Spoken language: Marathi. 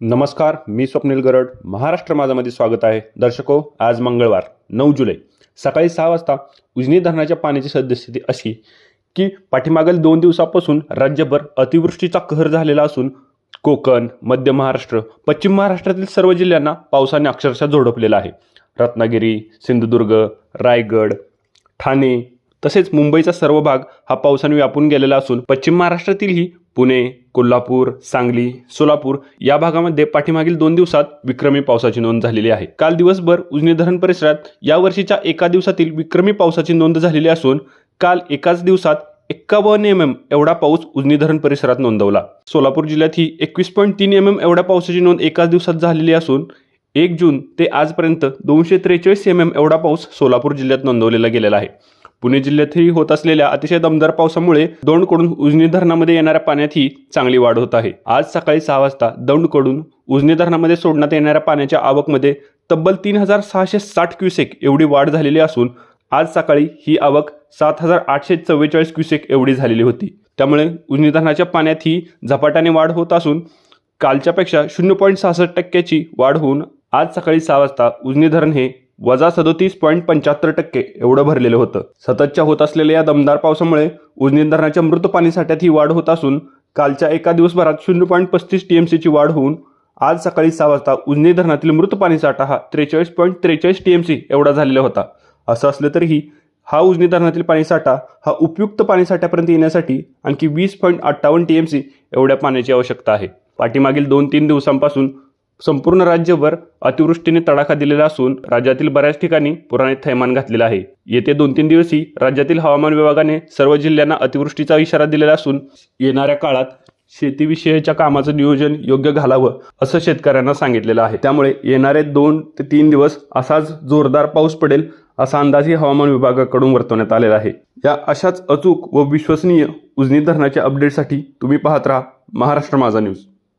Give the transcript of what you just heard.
नमस्कार मी स्वप्नील गरड. महाराष्ट्र माझामध्ये स्वागत आहे. दर्शको आज मंगळवार नऊ जुलै. सकाळी सहा वाजता उजनी धरणाच्या पाण्याची सद्यस्थिती अशी की पाठीमागील दोन दिवसापासून राज्यभर अतिवृष्टीचा कहर झालेला असून कोकण मध्य महाराष्ट्र पश्चिम महाराष्ट्रातील सर्व जिल्ह्यांना पावसाने अक्षरशः झोडपलेला आहे. रत्नागिरी सिंधुदुर्ग रायगड ठाणे तसेच मुंबईचा सर्व भाग हा पावसाने व्यापून गेलेला असून पश्चिम महाराष्ट्रातीलही पुणे कोल्हापूर सांगली सोलापूर या भागामध्ये पाठीमागील दोन दिवसात विक्रमी पावसाची नोंद झालेली आहे. काल दिवसभर उजनी धरण परिसरात या वर्षीच्या एका दिवसातील विक्रमी पावसाची नोंद झालेली असून काल एकाच दिवसात एक्कावन्न एम एम एवढा पाऊस उजनी धरण परिसरात नोंदवला. सोलापूर जिल्ह्यात ही एकवीस पॉईंट तीन एम एम एवढ्या पावसाची नोंद एकाच दिवसात झालेली असून एक जून ते आजपर्यंत दोनशे त्रेचाळीस एम एम एवढा पाऊस सोलापूर जिल्ह्यात नोंदवलेला गेलेला आहे. पुणे जिल्ह्यातही होत असलेल्या अतिशय दमदार पावसामुळे दौंडकडून उजनी धरणामध्ये येणाऱ्या पाण्यातही चांगली वाढ होत आहे. आज सकाळी सहा वाजता दौंडकडून उजनी धरणामध्ये सोडण्यात येणाऱ्या पाण्याच्या आवकमध्ये तब्बल तीन हजार सहाशे साठ क्युसेक एवढी वाढ झालेली असून आज सकाळी ही आवक सात हजार आठशे चव्वेचाळीस क्युसेक एवढी झालेली होती. त्यामुळे उजनी धरणाच्या पाण्यात ही झपाट्याने वाढ होत असून कालच्यापेक्षा शून्य पॉईंट सहासष्ट टक्क्याची वाढ होऊन आज सकाळी सहा वाजता उजनी धरण हे वजा सदोतीस पॉईंट पंच्याहत्तर टक्के एवढं भरलेलं होतं. सततच्या होत असलेल्या या दमदार पावसामुळे उजनी धरणाच्या मृत पाणीसाठ्यात ही वाढ होत असून कालच्या एका दिवसभरात शून्य पॉईंट पस्तीस टी एम वाढ होऊन आज सकाळी सहा वाजता उजनी धरणातील मृत पाणीसाठा हा त्रेचाळीस पॉईंट त्रेचाळीस टी एम सी एवढा झालेला होता. असं असलं तरीही हा उजनी धरणातील पाणीसाठा हा उपयुक्त पाणीसाठ्यापर्यंत येण्यासाठी आणखी वीस पॉईंट अठ्ठावन्न टी एम सी एवढ्या पाण्याची आवश्यकता आहे. पाठीमागील दोन तीन दिवसांपासून संपूर्ण राज्यभर अतिवृष्टीने तडाखा दिलेला असून राज्यातील बऱ्याच ठिकाणी पुराने थैमान घातलेलं आहे. येते दोन तीन दिवसही राज्यातील हवामान विभागाने सर्व जिल्ह्यांना अतिवृष्टीचा इशारा दिलेला असून येणाऱ्या काळात शेतीविषयीच्या कामाचं नियोजन योग्य घालावं असं शेतकऱ्यांना सांगितलेलं आहे. त्यामुळे येणारे दोन ते तीन दिवस असाच जोरदार पाऊस पडेल असा अंदाजही हवामान विभागाकडून वर्तवण्यात आलेला आहे. या अशाच अचूक व विश्वसनीय उजनी धरणाच्या अपडेटसाठी तुम्ही पाहत राहा महाराष्ट्र माझा न्यूज.